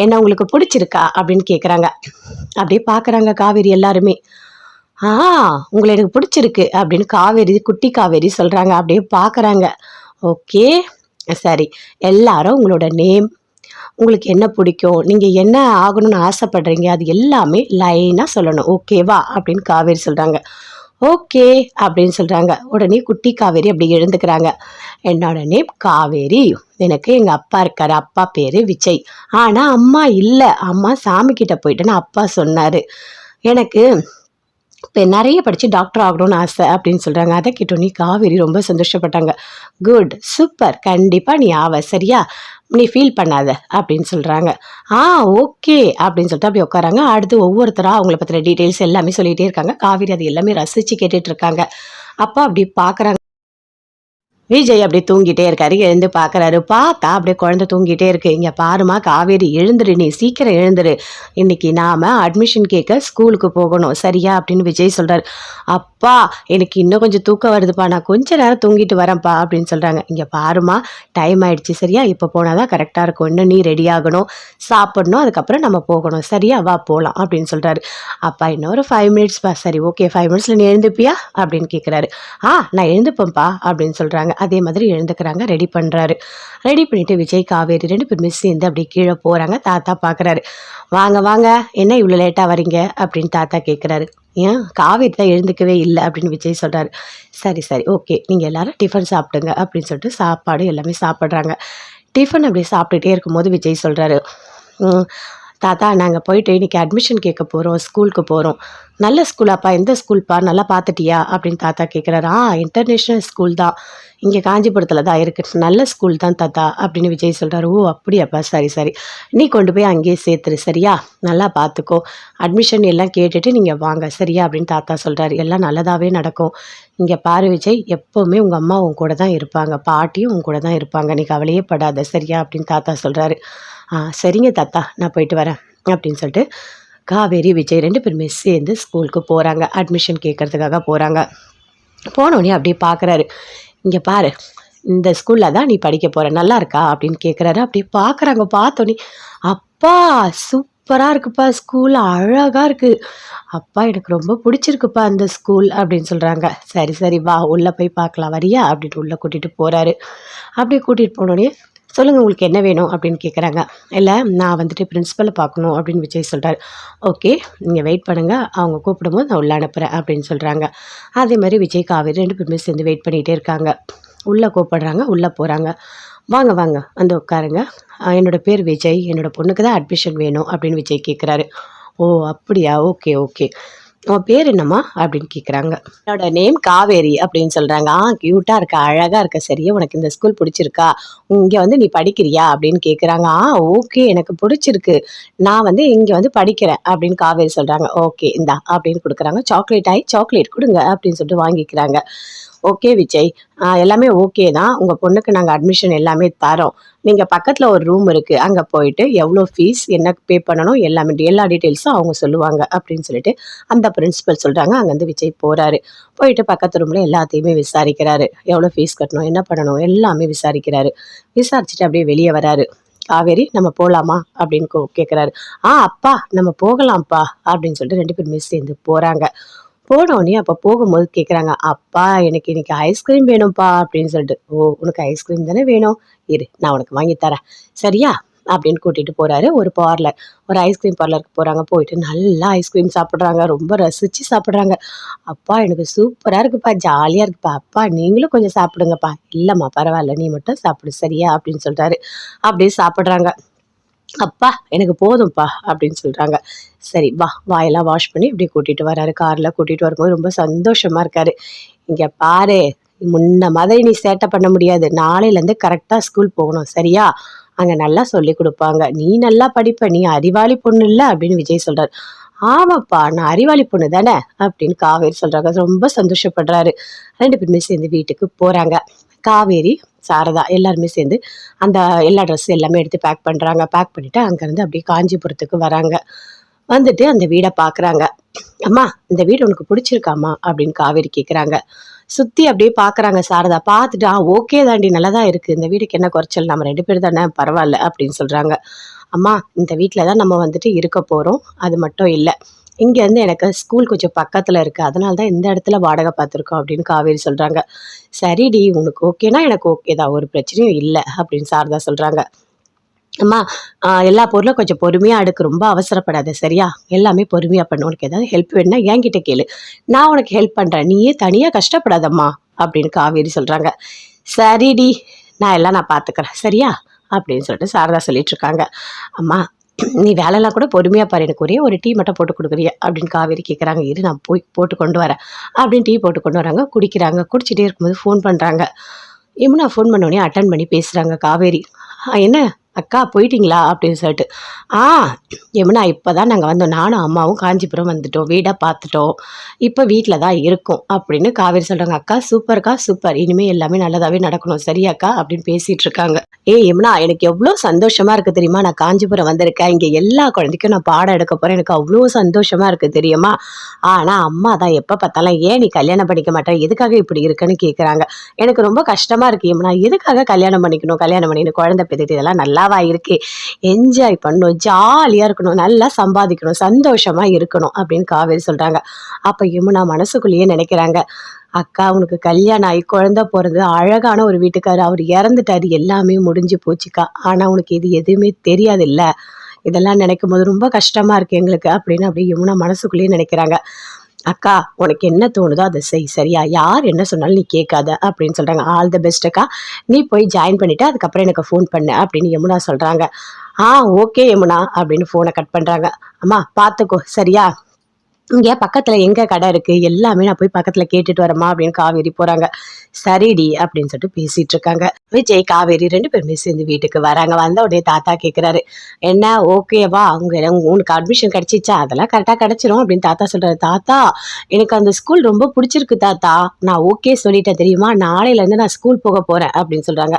என்ன உங்களுக்கு பிடிச்சிருக்கா? அப்படின்னு கேட்குறாங்க அப்படியே பார்க்குறாங்க காவேரி எல்லாருமே. ஆ உங்களை எனக்கு பிடிச்சிருக்கு அப்படின்னு காவேரி குட்டி காவேரி சொல்கிறாங்க அப்படியே பார்க்குறாங்க ஓகே சரி. எல்லாரும் உங்களோட நேம் உங்களுக்கு என்ன பிடிக்கும் நீங்கள் என்ன ஆகணும்னு ஆசைப்படுறீங்க அது எல்லாமே லைனாக சொல்லணும். ஓகேவா அப்படின்னு காவேரி சொல்கிறாங்க ஓகே அப்படின்னு சொல்கிறாங்க உடனே குட்டி காவேரி அப்படி எழுந்துக்கிறாங்க. என்னோட நேம் காவேரி. எனக்கு எங்கள் அப்பா இருக்கார். அப்பா பேர் விஜய். ஆனால் அம்மா இல்லை. அம்மா சாமிக்கிட்ட போயிட்டேன்னு அப்பா சொன்னார். எனக்கு நிறைய படித்து டாக்டர் ஆகணும்னு ஆசை அப்படின்னு சொல்கிறாங்க அதை கேட்டோன்னே காவேரி ரொம்ப சந்தோஷப்பட்டாங்க. குட் சூப்பர் கண்டிப்பாக நீ ஆவ சரியா? நீ ஃபீல் பண்ணாத அப்படின்னு சொல்கிறாங்க ஆ ஓகே அப்படின்னு சொல்லிட்டு அப்படி உட்காராங்க. அடுத்து ஒவ்வொருத்தராக அவங்கள பற்றின டீட்டெயில்ஸ் எல்லாமே சொல்லிகிட்டே இருக்காங்க. காவேரி அது எல்லாமே ரசித்து கேட்டுட்ருக்காங்க இருக்காங்க. அப்படி பார்க்குறாங்க விஜய் அப்படியே தூங்கிட்டே இருக்காரு. எழுந்து பார்க்குறாரு பார்த்தா அப்படியே குழந்தை தூங்கிட்டே இருக்கு. இங்கே பாருமா காவேரி எழுந்துரு நீ சீக்கிரம் எழுந்துரு. இன்னைக்கு நாம அட்மிஷன் கேட்க ஸ்கூலுக்கு போகணும். சரியா? அப்படின்னு விஜய் சொல்கிறார் அப்பா எனக்கு இன்னும் கொஞ்சம் தூக்கம் வருதுப்பா. நான் கொஞ்ச நேரம் தூங்கிட்டு வரேன்ப்பா அப்படின்னு சொல்கிறாங்க இங்கே பாருமா டைம் ஆயிடுச்சு. சரியா? இப்போ போனால் தான் கரெக்டாக இருக்கும். இன்னும் நீ ரெடி ஆகணும். சாப்பிடணும். அதுக்கப்புறம் நம்ம போகணும். சரியா? வா போகலாம் அப்படின்னு சொல்கிறாரு அப்பா இன்னொரு ஃபைவ் மினிட்ஸ்ப்பா சரி ஓகே ஃபைவ் மினிட்ஸில் நீ எழுந்துப்பியா? அப்படின்னு கேட்குறாரு ஆ நான் எழுந்துப்பேன்ப்பா அப்படின்னு சொல்கிறாங்க அதே மாதிரி எழுந்துக்கிறாங்க ரெடி பண்ணுறாரு ரெடி பண்ணிவிட்டு விஜய் காவேரி ரெண்டு பேருமே சேர்ந்து அப்படியே கீழே போகிறாங்க தாத்தா பார்க்குறாரு வாங்க வாங்க என்ன இவ்வளோ லேட்டாக வரீங்க? அப்படின்னு தாத்தா கேட்குறாரு ஏன்? காவேரி தான் எழுந்துக்கவே இல்லை அப்படின்னு விஜய் சொல்கிறாரு சரி சரி ஓகே நீங்கள் எல்லாரும் டிஃபன் சாப்பிடுங்க அப்படின்னு சொல்லிட்டு சாப்பாடு எல்லாமே சாப்பிட்றாங்க. டிஃபன் அப்படியே சாப்பிட்டுட்டே இருக்கும்போது விஜய் சொல்கிறாரு தாத்தா நாங்கள் போயிட்டு இன்றைக்கி அட்மிஷன் கேட்க போகிறோம் ஸ்கூலுக்கு போகிறோம் நல்ல ஸ்கூலாப்பா எந்த ஸ்கூல்ப்பா நல்லா பார்த்துட்டியா? அப்படின்னு தாத்தா கேட்குறாரு. ஆ இன்டர்நேஷ்னல் ஸ்கூல் தான். இங்கே காஞ்சிபுரத்தில் தான் இருக்குது நல்ல ஸ்கூல் தான் தாத்தா அப்படின்னு விஜய் சொல்கிறாரு ஓ அப்படியாப்பா சரி சரி. நீ கொண்டு போய் அங்கேயே சேர்த்துரு சரியா? நல்லா பார்த்துக்கோ. அட்மிஷன் எல்லாம் கேட்டுட்டு நீங்கள் வாங்க சரியா? அப்படின்னு தாத்தா சொல்கிறாரு எல்லாம் நல்லதாகவே நடக்கும். இங்கே பாரு விஜய் எப்போவுமே உங்கள் அம்மா உன் கூட தான் இருப்பாங்க. பாட்டியும் உன் கூட தான் இருப்பாங்க. நீ கவலையே படாத சரியா? அப்படின்னு தாத்தா சொல்கிறாரு சரிங்க தாத்தா நான் போயிட்டு வரேன் அப்படின்னு சொல்லிட்டு காவேரி விஜய் ரெண்டு பேருமே சேர்ந்து ஸ்கூலுக்கு போகிறாங்க அட்மிஷன் கேட்கறதுக்காக போகிறாங்க போனோடனே அப்படியே பார்க்குறாரு இங்கே பாரு இந்த ஸ்கூலில் தான் நீ படிக்க போகிற நல்லா இருக்கா? அப்படின்னு கேட்குறாரு அப்படியே பார்க்குறாங்க பார்த்தோன்னே அப்பா சூப்பராக இருக்குப்பா ஸ்கூல் அழகாக இருக்குது அப்பா எனக்கு ரொம்ப பிடிச்சிருக்குப்பா அந்த ஸ்கூல் அப்படின்னு சொல்கிறாங்க சரி சரி வா உள்ளே போய் பார்க்கலாம். வரியா? அப்படின்னு உள்ளே கூட்டிகிட்டு போகிறாரு அப்படியே கூட்டிகிட்டு போனோடனே சொல்லுங்கள் உங்களுக்கு என்ன வேணும் அப்படின்னு கேட்குறாங்க இல்லை நான் வந்துட்டு பிரின்ஸிபலை பார்க்கணும் அப்படின்னு விஜய் சொல்கிறார் ஓகே நீங்கள் வெயிட் பண்ணுங்கள் அவங்க கூப்பிடும்போது நான் உள்ளே அனுப்புகிறேன் அப்படின்னு சொல்கிறாங்க அதே மாதிரி விஜய் காவேரி ரெண்டு பேருமே சேர்ந்து வெயிட் பண்ணிகிட்டே இருக்காங்க. உள்ளே கூப்பிடுறாங்க உள்ளே போகிறாங்க வாங்க வாங்க வந்து உட்காருங்க. என்னோடய பேர் விஜய் என்னோடய பொண்ணுக்கு தான் அட்மிஷன் வேணும் அப்படின்னு விஜய் கேட்குறாரு ஓ அப்படியா? ஓகே ஓகே உன் பேர் என்னம்மா? அப்படின்னு கேட்குறாங்க என்னோட நேம் காவேரி அப்படின்னு சொல்கிறாங்க ஆ க்யூட்டாக இருக்க? அழகாக இருக்க? சரியா உனக்கு இந்த ஸ்கூல் பிடிச்சிருக்கா? இங்கே வந்து நீ படிக்கிறியா? அப்படின்னு கேட்குறாங்க ஆ ஓகே எனக்கு பிடிச்சிருக்கு. நான் வந்து இங்கே வந்து படிக்கிறேன் அப்படின்னு காவேரி சொல்கிறாங்க ஓகே இந்தா அப்படின்னு கொடுக்குறாங்க. சாக்லேட் ஆகி சாக்லேட் கொடுங்க அப்படின்னு சொல்லிட்டு வாங்கிக்கிறாங்க. ஓகே விஜய். எல்லாமே ஓகே தான். உங்கள் பொண்ணுக்கு நாங்கள் அட்மிஷன் எல்லாமே தரோம். நீங்கள் பக்கத்தில் ஒரு ரூம் இருக்குது அங்கே போயிட்டு எவ்வளோ ஃபீஸ் என்ன பே பண்ணணும் எல்லாமே எல்லா டீட்டெயில்ஸும் அவங்க சொல்லுவாங்க அப்படின்னு சொல்லிட்டு அந்த பிரின்சிபல் சொல்கிறாங்க அங்கேருந்து விஜய் போகிறாரு போயிட்டு பக்கத்து ரூமில் எல்லாத்தையுமே விசாரிக்கிறாரு. எவ்வளோ ஃபீஸ் கட்டணும் என்ன பண்ணணும் எல்லாமே விசாரிக்கிறாரு. விசாரிச்சுட்டு அப்படியே வெளியே வராரு. காவேரி நம்ம போகலாமா அப்படின்னு கோ- கேட்குறாரு ஆ அப்பா நம்ம போகலாம்ப்பா அப்படின்னு சொல்லிட்டு ரெண்டு பேருமே சேர்ந்து போகிறாங்க போனோடனே அப்போ போகும்போது கேட்குறாங்க அப்பா எனக்கு இன்னைக்கு ஐஸ்கிரீம் வேணும்ப்பா அப்படின்னு சொல்லிட்டு. ஓ உனக்கு ஐஸ்கிரீம் தானே வேணும்? இரு நான் உனக்கு வாங்கி தரேன். சரியா? அப்படின்னு கூட்டிகிட்டு போகிறாரு ஒரு பார்லர் ஒரு ஐஸ்கிரீம் பார்லருக்கு போகிறாங்க போயிட்டு நல்லா ஐஸ்கிரீம் சாப்பிட்றாங்க. ரொம்ப ரசித்து சாப்பிட்றாங்க. அப்பா எனக்கு சூப்பராக இருக்குப்பா ஜாலியாக இருக்குப்பா. அப்பா நீங்களும் கொஞ்சம் சாப்பிடுங்கப்பா. இல்லைம்மா பரவாயில்ல நீ மட்டும் சாப்பிடு சரியா? அப்படின்னு சொல்கிறாரு அப்படியே சாப்பிட்றாங்க. அப்பா எனக்கு போதும்ப்பா அப்படின்னு சொல்கிறாங்க சரி வா வாயெல்லாம் வாஷ் பண்ணி இப்படி கூட்டிகிட்டு வராரு. காரில் கூட்டிகிட்டு வரும்போது ரொம்ப சந்தோஷமாக இருக்காரு. இங்கே பாரு முன்ன மாதிரி நீ சேட்டை பண்ண முடியாது. நாளையிலேருந்து கரெக்டாக ஸ்கூல் போகணும் சரியா? அங்கே நல்லா சொல்லி கொடுப்பாங்க. நீ நல்லா படிப்ப நீ அறிவாளி பொண்ணு இல்லை அப்படின்னு விஜய் சொல்கிறார் ஆமாப்பா நான் அறிவாளி பொண்ணு தானே அப்படின்னு காவேரி சொல்கிறாங்க ரொம்ப சந்தோஷப்படுறாரு. ரெண்டு பேருமே சேர்ந்து வீட்டுக்கு போகிறாங்க காவேரி சாரதா எல்லாருமே சேர்ந்து அந்த எல்லா ட்ரெஸ் எல்லாமே எடுத்து பேக் பண்ணுறாங்க பேக் பண்ணிவிட்டு அங்கேருந்து அப்படியே காஞ்சிபுரத்துக்கு வராங்க. வந்துட்டு அந்த வீடை பார்க்குறாங்க அம்மா இந்த வீடு உனக்கு பிடிச்சிருக்காம்மா அப்படின்னு காவேரி கேட்குறாங்க சுற்றி அப்படியே பார்க்குறாங்க சாரதா. பார்த்துட்டு ஆ ஓகே தாண்டி நல்லா தான் இருக்குது இந்த வீடுக்கு என்ன குறைச்சல்? நம்ம ரெண்டு பேர் தானே? பரவாயில்ல. அப்படின்னு சொல்கிறாங்க அம்மா இந்த வீட்டில் தான் நம்ம வந்துட்டு இருக்க போகிறோம் அது மட்டும் இல்லை. இங்கேருந்து எனக்கு ஸ்கூல் கொஞ்சம் பக்கத்தில் இருக்குது அதனால தான் இந்த இடத்துல வாடகை பார்த்துருக்கோம் அப்படின்னு காவேரி சொல்கிறாங்க சரிடி உனக்கு ஓகேனா எனக்கு ஓகே தான். ஒரு பிரச்சனையும் இல்லை அப்படின்னு சாரதா சொல்கிறாங்க அம்மா எல்லா பொருளும் கொஞ்சம் பொறுமையாக அடுக்கு ரொம்ப அவசரப்படாத சரியா? எல்லாமே பொறுமையாக பண்ணு. உனக்கு ஏதாவது ஹெல்ப் வேணும்னா என்கிட்ட கேளு. நான் உனக்கு ஹெல்ப் பண்ணுறேன் நீயே தனியாக கஷ்டப்படாதம்மா அப்படின்னு காவேரி சொல்கிறாங்க சரிடி நான் எல்லாம் நான் பார்த்துக்கிறேன். சரியா? அப்படின்னு சொல்லிட்டு சாரதா சொல்லிட்டு இருக்காங்க. அம்மா நீ வேலைலாம் கூட பொறுமையாக பாரு எனக்கு ஒரே ஒரு டீ மட்டும் போட்டு கொடுக்குறிய? அப்படின்னு காவேரி கேட்குறாங்க இரு நான் போய் போட்டு கொண்டு வரேன். அப்படின்னு டீ போட்டு கொண்டு வராங்க. குடிக்கிறாங்க. குடிச்சிட்டே இருக்கும்போது ஃபோன் பண்ணுறாங்க யமுனா ஃபோன் பண்ணோடனே அட்டன் பண்ணி பேசுகிறாங்க காவேரி. என்ன? அக்கா போயிட்டீங்களா? அப்படின்னு சொல்லிட்டு. ஆ யமுனா இப்போ தான் நாங்கள் வந்தோம். நானும் அம்மாவும் காஞ்சிபுரம் வந்துட்டோம். வீடாக பார்த்துட்டோம் இப்போ வீட்டில் தான் இருக்கோம் அப்படின்னு காவேரி சொல்கிறாங்க அக்கா சூப்பர்க்கா சூப்பர் இனிமேல் எல்லாமே நல்லதாகவே நடக்கணும். சரியாக்கா அப்படின்னு பேசிகிட்டு இருக்காங்க. ஏ யமுனா எனக்கு எவ்வளோ சந்தோஷமாக இருக்குது தெரியுமா? நான் காஞ்சிபுரம் வந்திருக்கேன். இங்கே எல்லா குழந்தைக்கும் நான் பாடம் எடுக்க போகிறேன் எனக்கு அவ்வளோ சந்தோஷமாக இருக்குது தெரியுமா? ஆனால் அம்மா தான் எப்போ பார்த்தாலும் ஏன் நீ கல்யாணம் பண்ணிக்க மாட்டேன் எதுக்காக இப்படி இருக்குன்னு கேட்குறாங்க எனக்கு ரொம்ப கஷ்டமாக இருக்கு யமுனா. எதுக்காக கல்யாணம் பண்ணிக்கணும்? கல்யாணம் பண்ணிக்கணும். குழந்தை பெற்றுட்டு இதெல்லாம் நல்லா நல்லாவா இருக்கு. என்ஜாய் பண்ணணும் ஜாலியாக இருக்கணும் நல்லா சம்பாதிக்கணும் சந்தோஷமாக இருக்கணும் அப்படின்னு காவேரி சொல்கிறாங்க அப்போ யமுனா மனசுக்குள்ளேயே நினைக்கிறாங்க. அக்கா உனக்கு கல்யாணம் ஆகி குழந்த பிறந்து அழகான ஒரு வீட்டுக்காரர் அவர் இறந்துட்டாரு எல்லாமே முடிஞ்சு போச்சுக்கா. ஆனால் உனக்கு இது எதுவுமே தெரியாது இல்லை இதெல்லாம் நினைக்கும் போது ரொம்ப கஷ்டமாக இருக்குது எங்களுக்கு அப்படின்னு அப்படியே யமுனா மனசுக்குள்ளேயே நினைக்கிறாங்க. அக்கா உனக்கு என்ன தோணுதோ அதை செய். சரியா? யார் என்ன சொன்னாலும் நீ கேட்காத அப்படின்னு சொல்கிறாங்க ஆல் த பெஸ்ட் அக்கா. நீ போய் ஜாயின் பண்ணிவிட்டு அதுக்கப்புறம் எனக்கு ஃபோன் பண்ணு அப்படின்னு யமுனா சொல்கிறாங்க ஆ ஓகே யமுனா அப்படின்னு ஃபோனை கட் பண்ணுறாங்க அம்மா பார்த்துக்கோ சரியா? இங்கே பக்கத்தில் எங்கே கடை இருக்குது எல்லாமே நான் போய் பக்கத்தில் கேட்டுட்டு வரேம்மா அப்படின்னு காவேரி போகிறாங்க சரிடி அப்படின்னு சொல்லிட்டு பேசிகிட்டு இருக்காங்க. விஜய் காவேரி ரெண்டு பேருமே சேர்ந்து வீட்டுக்கு வராங்க. வந்த உடனே தாத்தா கேட்குறாரு என்ன? ஓகேவா அவங்க உனக்கு அட்மிஷன் கிடச்சிச்சா? அதெல்லாம் கரெக்டாக கிடச்சிரும் அப்படின்னு தாத்தா சொல்கிறாரு தாத்தா எனக்கு அந்த ஸ்கூல் ரொம்ப பிடிச்சிருக்கு தாத்தா. நான் ஓகே சொல்லிட்டேன் தெரியுமா? நாளையிலேருந்து நான் ஸ்கூல் போக போகிறேன் அப்படின்னு சொல்கிறாங்க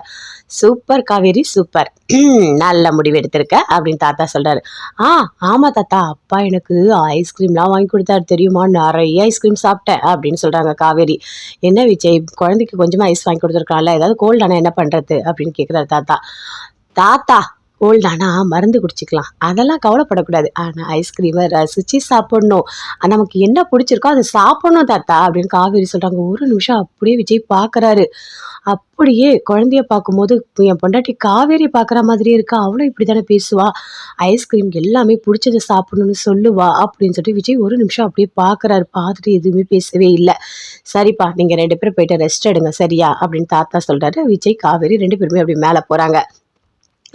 சூப்பர் காவேரி சூப்பர் [clears throat] நல்ல முடிவு எடுத்திருக்க அப்படின்னு தாத்தா சொல்கிறாரு ஆ ஆமாம் தாத்தா. அப்பா எனக்கு ஐஸ்கிரீம்லாம் வாங்கி கொடுத்தாரு தெரியுமா? நிறைய ஐஸ்கிரீம் சாப்பிட்டேன் அப்படின்னு சொல்கிறாங்க காவேரி. என்ன விஜய் குழந்தைக்கு கொஞ்சமாக ஐஸ் வாங்கி கொடுத்துருக்காங்கல்ல ஏதாவது கோல்டானா என்ன பண்ணுறது அப்படின்னு கேட்குறாரு தாத்தா. தாத்தா கோல்டானா மருந்து குடிச்சிக்கலாம். அதெல்லாம் கவலைப்படக்கூடாது. ஆனால் ஐஸ்கிரீமை ரசித்து சாப்பிடணும். நமக்கு என்ன பிடிச்சிருக்கோ அதை சாப்பிடணும் தாத்தா அப்படின்னு காவேரி சொல்கிறாங்க ஒரு நிமிஷம் அப்படியே விஜய் பார்க்குறாரு அப்படியே குழந்தைய பார்க்கும்போது என் பொண்டாட்டி காவேரி பார்க்குற மாதிரியே இருக்கா? அவளும் இப்படி தானே பேசுவா ஐஸ்கிரீம் எல்லாமே பிடிச்சதை சாப்பிடணும்னு சொல்லுவா அப்படின்னு சொல்லிட்டு விஜய் ஒரு நிமிஷம் அப்படியே பார்க்குறாரு. பார்த்துட்டு எதுவுமே பேசவே இல்லை. சரிப்பா நீங்கள் ரெண்டு பேரும் போயிட்டு ரெஸ்ட் எடுங்க சரியா? அப்படின்னு தாத்தா சொல்கிறாரு விஜய் காவேரி ரெண்டு பேருமே அப்படி மேலே போகிறாங்க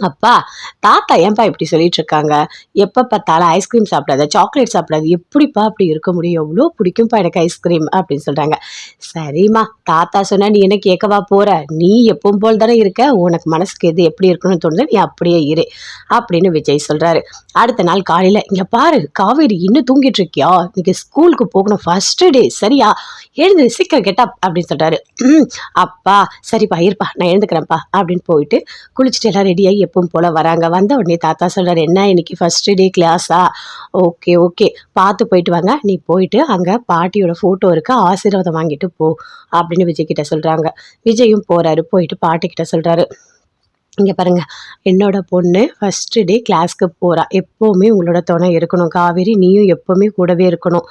அப்பா தாத்தா ஏன்பா இப்படி சொல்லிட்டு இருக்காங்க எப்போ பார்த்தாலும் ஐஸ்கிரீம் சாப்பிடாத சாக்லேட் சாப்பிடாது எப்படிப்பா அப்படி இருக்க முடியும்? எவ்வளோ பிடிக்கும்ப்பா எனக்கு ஐஸ்கிரீம் அப்படின்னு சொல்கிறாங்க சரிம்மா தாத்தா சொன்னால் நீ என்ன கேட்கவா போகிற நீ எப்பவும் போல் தானே இருக்க உனக்கு மனசுக்கு எது எப்படி இருக்கணும்னு தோணுது நீ அப்படியே இரு அப்படின்னு விஜய் சொல்கிறாரு அடுத்த நாள் காலையில் இங்கே பாரு காவேரி இன்னும் தூங்கிட்டு இருக்கியா இன்னைக்கு ஸ்கூலுக்கு போகணும் ஃபஸ்ட்டு டே சரியா? எழுந்து சீக்கிரம் கெட்டப் அப்படின்னு சொல்கிறாரு அப்பா சரிப்பா இருப்பா நான் எழுந்துக்கிறேன்ப்பா அப்படின்னு போயிட்டு குளிச்சுட்டு எல்லாம் ரெடியாகி எப்பவும் போல் வராங்க. வந்த உடனே தாத்தா சொல்கிறார் என்ன இன்னைக்கு ஃபஸ்ட்டு டே கிளாஸா ஓகே ஓகே. பார்த்து போயிட்டு வாங்க. நீ போயிட்டு அங்கே பாட்டியோட ஃபோட்டோ இருக்கு. ஆசீர்வாதம் வாங்கிட்டு போ அப்படின்னு விஜய் கிட்ட சொல்கிறாங்க விஜயும் போகிறாரு போயிட்டு பாட்டிக்கிட்ட சொல்கிறாரு இங்கே பாருங்கள் என்னோட பொண்ணு ஃபஸ்ட்டு டே கிளாஸ்க்கு போகிறா எப்போவுமே உங்களோட துணை இருக்கணும். காவேரி நீயும் எப்போவுமே கூடவே இருக்கணும்.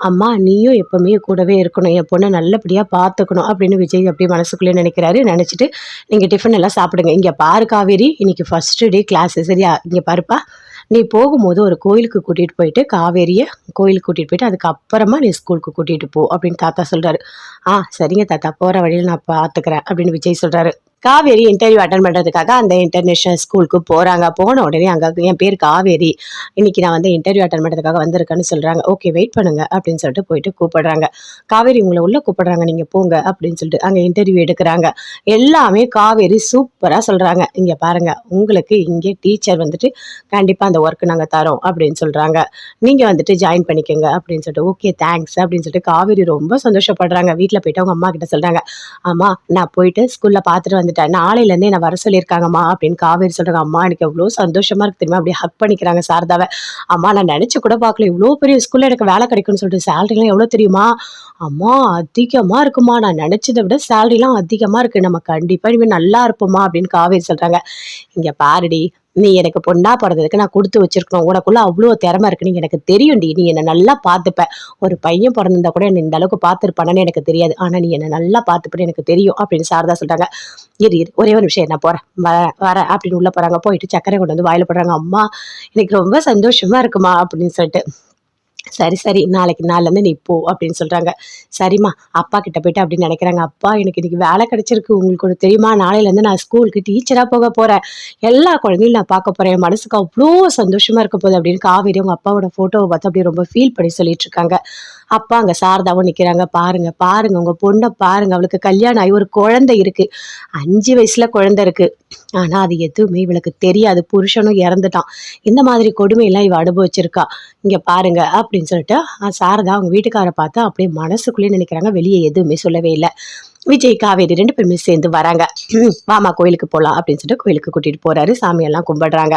அம்மா நீயும் எப்போவுமே கூடவே இருக்கணும். என் பொண்ணை நல்லபடியாக பார்த்துக்கணும் அப்படின்னு விஜய் அப்படியே மனசுக்குள்ளே நினைக்கிறாரு. நினச்சிட்டு நீங்கள் டிஃபன் எல்லாம் சாப்பிடுங்க. இங்கே பாரு காவேரி இன்னைக்கு ஃபஸ்ட்டு டே கிளாஸு சரியா? இங்கே பாருப்பா. நீ போகும்போது ஒரு கோயிலுக்கு கூட்டிகிட்டு போயிட்டு காவேரியை கோயிலுக்கு கூட்டிகிட்டு போயிட்டு அதுக்கப்புறமா நீ ஸ்கூலுக்கு கூட்டிகிட்டு போ அப்படின்னு தாத்தா சொல்கிறாரு ஆ சரிங்க தாத்தா. போகிற வழியில் நான் பார்த்துக்கிறேன் அப்படின்னு விஜய் சொல்கிறாரு காவேரி இன்டர்வியூ அட்டன் பண்ணுறதுக்காக அந்த இன்டர்நேஷ்னல் ஸ்கூலுக்கு போகிறாங்க போன உடனே அங்கே என் பேர் காவேரி. இன்னைக்கு நான் வந்து இன்டர்வியூ அட்டன் பண்ணுறதுக்காக வந்திருக்கேன்னு சொல்கிறாங்க ஓகே வெயிட் பண்ணுங்க அப்படின்னு சொல்லிட்டு போயிட்டு கூப்பிடுறாங்க. காவேரி உங்களை உள்ளே கூப்பிடுறாங்க. நீங்கள் போங்க அப்படின்னு சொல்லிட்டு அங்கே இன்டர்வியூ எடுக்கிறாங்க. எல்லாமே காவேரி சூப்பராக சொல்கிறாங்க இங்கே பாருங்கள் உங்களுக்கு இங்கே டீச்சர் வந்துட்டு கண்டிப்பாக அந்த ஒர்க் நாங்கள் தரோம் அப்படின்னு சொல்கிறாங்க நீங்கள் வந்துட்டு ஜாயின் பண்ணிக்கோங்க அப்படின்னு சொல்லிட்டு ஓகே தேங்க்ஸ் அப்படின்னு சொல்லிட்டு காவேரி ரொம்ப சந்தோஷப்படுறாங்க. வீட்டில் போயிட்டு அவங்க அம்மா கிட்ட சொல்கிறாங்க ஆமாம் நான் போயிட்டு ஸ்கூலில் பார்த்துட்டு வந்துட்டேன் நாளையிலேருந்தே என்னை வர சொல்லியிருக்காங்கம்மா அப்படின்னு காவேரி சொல்கிறாங்க அம்மா எனக்கு எவ்வளோ சந்தோஷமாக இருக்குது தெரியுமா? அப்படியே ஹக் பண்ணிக்கிறாங்க சாரதாவை. அம்மா நான் நினச்சி கூட பார்க்கல. இவ்வளோ பெரிய ஸ்கூலில் எனக்கு வேலை கிடைக்கும்னு சொல்லிட்டு சேலரிலாம் எவ்வளோ தெரியுமா? அம்மா அதிகமாக இருக்குமா நான் நினச்சதை விட சேலரிலாம் அதிகமாக இருக்குது நம்ம கண்டிப்பாக இனிமேல் நல்லா இருப்போமா அப்படின்னு காவேரி சொல்கிறாங்க இங்கே பாருடி நீ எனக்கு பொண்ணா பிறந்ததுக்கு நான் கொடுத்து வச்சிருக்கணும். உனக்குள்ள அவ்வளோ திறமை இருக்குன்னு எனக்கு தெரியும்டி. நீ என்னை நல்லா பார்த்துப்ப. ஒரு பையன் பிறந்திருந்தா கூட என்னை இந்த அளவுக்கு பார்த்துருப்பானு எனக்கு தெரியாது. ஆனால் நீ என்னை நல்லா பார்த்துப்பேன்னு எனக்கு தெரியும் அப்படின்னு சாரதா சொல்கிறாங்க இரு இரு. ஒரே ஒரு விஷயம் நான் போகிறேன் வர வரேன் அப்படின்னு உள்ளே போகிறாங்க போயிட்டு சக்கரை கொண்டு வந்து வாயில போடுறாங்க. அம்மா எனக்கு ரொம்ப சந்தோஷமா இருக்குமா அப்படின்னு சொல்லிட்டு சரி சரி நாளைக்கு நாள்லேருந்து நீ போ அப்படின்னு சொல்கிறாங்க சரிம்மா அப்பா கிட்ட போயிட்டு அப்படின்னு நினைக்கிறாங்க. அப்பா எனக்கு இன்னைக்கு வேலை கிடைச்சிருக்கு. உங்களுக்கு ஒன்று தெரியுமா? நாளையிலேருந்து நான் ஸ்கூலுக்கு டீச்சராக போக போகிறேன் எல்லா குழந்தையும் நான் பார்க்க போகிறேன் என் மனசுக்கு அவ்வளோ சந்தோஷமாக இருக்க போகுது அப்படின்னு காவேரி அவங்க அப்பாவோட ஃபோட்டோவை பார்த்து அப்படியே ரொம்ப ஃபீல் பண்ணி சொல்லிட்டு இருக்காங்க. அப்பா அங்கே சாரதாவும் நிற்கிறாங்க பாருங்க பாருங்க உங்கள் பொண்ணை பாருங்க. அவளுக்கு கல்யாணம் ஆகி ஒரு குழந்தை இருக்கு. அஞ்சு வயசுல குழந்தை இருக்கு. ஆனால் அது எதுவுமே இவளுக்கு தெரியாது. புருஷனும் இறந்துட்டான். இந்த மாதிரி கொடுமையெல்லாம் இவ அனுபவிச்சிருக்கா. இங்கே பாருங்க அப்படின்னு சொல்லிட்டு சாரதா அவங்க வீட்டுக்காரை பார்த்து அப்படியே மனசுக்குள்ளேயே நினைக்கிறாங்க. வெளியே எதுவுமே சொல்லவே இல்லை. விஜய் காவேரி ரெண்டு பேருமே சேர்ந்து வராங்க. வாமா கோயிலுக்கு போகலாம் அப்படின்னு சொல்லிட்டு கோயிலுக்கு கூட்டிகிட்டு போகிறாரு சாமியெல்லாம் கும்பிடுறாங்க.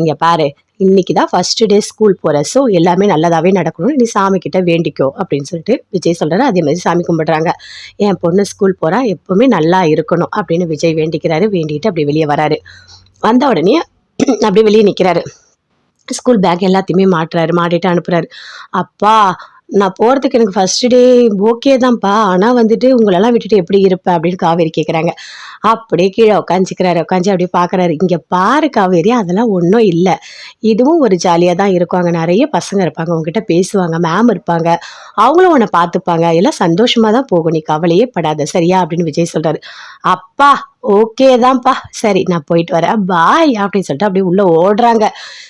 இங்கே பாரு இன்னைக்கு தான் ஃபர்ஸ்ட் டே ஸ்கூல் போகிற ஸோ எல்லாமே நல்லதாகவே நடக்கணும் நீ சாமி கிட்ட வேண்டிக்கோ அப்படின்னு சொல்லிட்டு விஜய் சொல்கிறாரு அதே மாதிரி சாமி கும்பிடுறாங்க. என் பொண்ணு ஸ்கூல் போகிறா எப்பவுமே நல்லா இருக்கணும் அப்படின்னு விஜய் வேண்டிக்கிறாரு. வேண்டிட்டு அப்படி வெளியே வராரு. வந்த உடனே அப்படியே வெளியே நிற்கிறாரு ஸ்கூல் பேக் எல்லாத்தையுமே மாட்டுறாரு மாட்டிட்டு அனுப்புறாரு. அப்பா நான் போகிறதுக்கு எனக்கு ஃபஸ்ட்டு டே ஓகே தான்ப்பா. ஆனால் வந்துட்டு உங்களெல்லாம் விட்டுட்டு எப்படி இருப்பேன் அப்படின்னு காவேரி கேட்குறாங்க அப்படியே கீழே உட்காந்துக்கிறாரு உட்காந்து அப்படியே பார்க்குறாரு இங்கே பாரு காவேரி அதெல்லாம் ஒன்றும் இல்லை. இதுவும் ஒரு ஜாலியாக தான் இருக்கும். அங்கே நிறைய பசங்க இருப்பாங்க. உங்ககிட்ட பேசுவாங்க. மேம் இருப்பாங்க. அவங்களும் உன்னை பார்த்துப்பாங்க. எல்லாம் சந்தோஷமாக தான் போகும். நீ கவலையே படாத. சரியா? அப்படின்னு விஜய் சொல்கிறாரு அப்பா ஓகே தான்ப்பா. சரி நான் போயிட்டு வரேன். பாய் அப்படின்னு சொல்லிட்டு அப்படியே உள்ளே ஓடுறாங்க.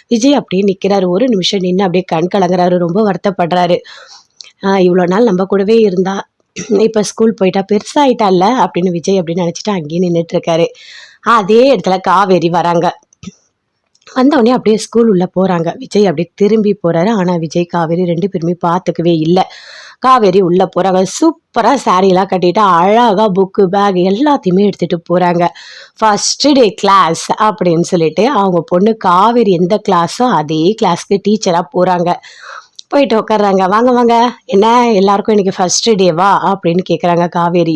விஜய் அப்படியே நிற்கிறாரு ஒரு நிமிஷம் நின்று அப்படியே கண் கலங்குறாரு. ரொம்ப வருத்தப்படுறாரு. இவ்வளோ நாள் நம்ம கூடவே இருந்தா இப்போ ஸ்கூல் போயிட்டா இல்லை அப்படின்னு விஜய் அப்படின்னு நினச்சிட்டு அங்கேயே நின்றுட்டு இருக்காரு அதே இடத்துல காவேரி வராங்க. வந்தவொடனே அப்படியே ஸ்கூல் உள்ளே போகிறாங்க விஜய் அப்படியே திரும்பி போகிறாரு ஆனால் விஜய் காவேரி ரெண்டு பேருமே பார்த்துக்கவே இல்லை. காவேரி உள்ளே போகிறாங்க சூப்பராக saree கட்டிட்டு அழகாக புக்கு பேக் எல்லாத்தையுமே எடுத்துகிட்டு போகிறாங்க ஃபஸ்ட்டு டே கிளாஸ் அப்படின்னு சொல்லிட்டு அவங்க பொண்ணு காவேரி எந்த கிளாஸோ அதே கிளாஸ்க்கு டீச்சராக போகிறாங்க போயிட்டு உட்கார்றாங்க வாங்க வாங்க. என்ன? எல்லாருக்கும் இன்னைக்கு ஃபர்ஸ்ட் டேவா அப்படின்னு கேட்குறாங்க காவேரி.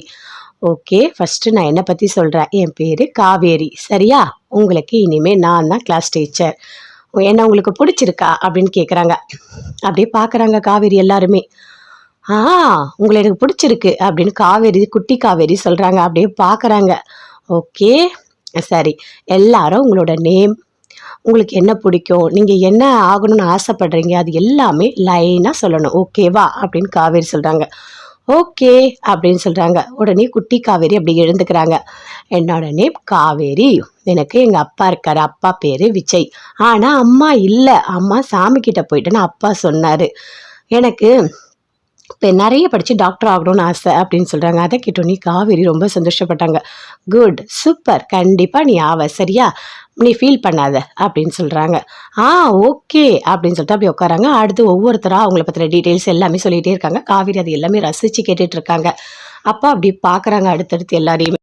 ஓகே ஃபஸ்ட்டு நான் என்னை பற்றி சொல்கிறேன் என் பேர் காவேரி. சரியா? உங்களுக்கு இனிமேல் நான் தான் கிளாஸ் டீச்சர் என்ன உங்களுக்கு பிடிச்சிருக்கா? அப்படின்னு கேட்குறாங்க அப்படியே பார்க்குறாங்க காவேரி எல்லாருமே. ஆ உங்களை எனக்கு பிடிச்சிருக்கு அப்படின்னு காவேரி குட்டி காவேரி சொல்கிறாங்க அப்படியே பார்க்குறாங்க ஓகே சரி. எல்லாரும் உங்களோட நேம் உங்களுக்கு என்ன பிடிக்கும்? நீங்கள் என்ன ஆகணும்னு ஆசைப்படுறீங்க? அது எல்லாமே லைனாக சொல்லணும். ஓகேவா அப்படின்னு காவேரி சொல்கிறாங்க ஓகே அப்படின்னு சொல்கிறாங்க உடனே குட்டி காவேரி அப்படி எழுந்துக்கிறாங்க. என்னோட நேம் காவேரி. எனக்கு எங்கள் அப்பா இருக்கார். அப்பா பேர் விஜய். ஆனால் அம்மா இல்லை. அம்மா சாமி போயிட்டுன்னு அப்பா சொன்னார். எனக்கு இப்போ நிறைய படித்து டாக்டர் ஆகணும்னு ஆசை அப்படின்னு சொல்கிறாங்க அதை கேட்டோன்னே காவேரி ரொம்ப சந்தோஷப்பட்டாங்க. குட் சூப்பர் கண்டிப்பாக நீ ஆவ. சரியா? நீ ஃபீல் பண்ணாத அப்படின்னு சொல்கிறாங்க ஆ ஓகே அப்படின்னு சொல்லிட்டு அப்படி உட்காராங்க. அடுத்து ஒவ்வொருத்தராக அவங்கள பற்றின டீட்டெயில்ஸ் எல்லாமே சொல்லிகிட்டே இருக்காங்க. காவேரி அது எல்லாமே ரசித்து கேட்டுட்ருக்காங்க அப்பா அப்படி பார்க்குறாங்க அடுத்தடுத்து எல்லாரையுமே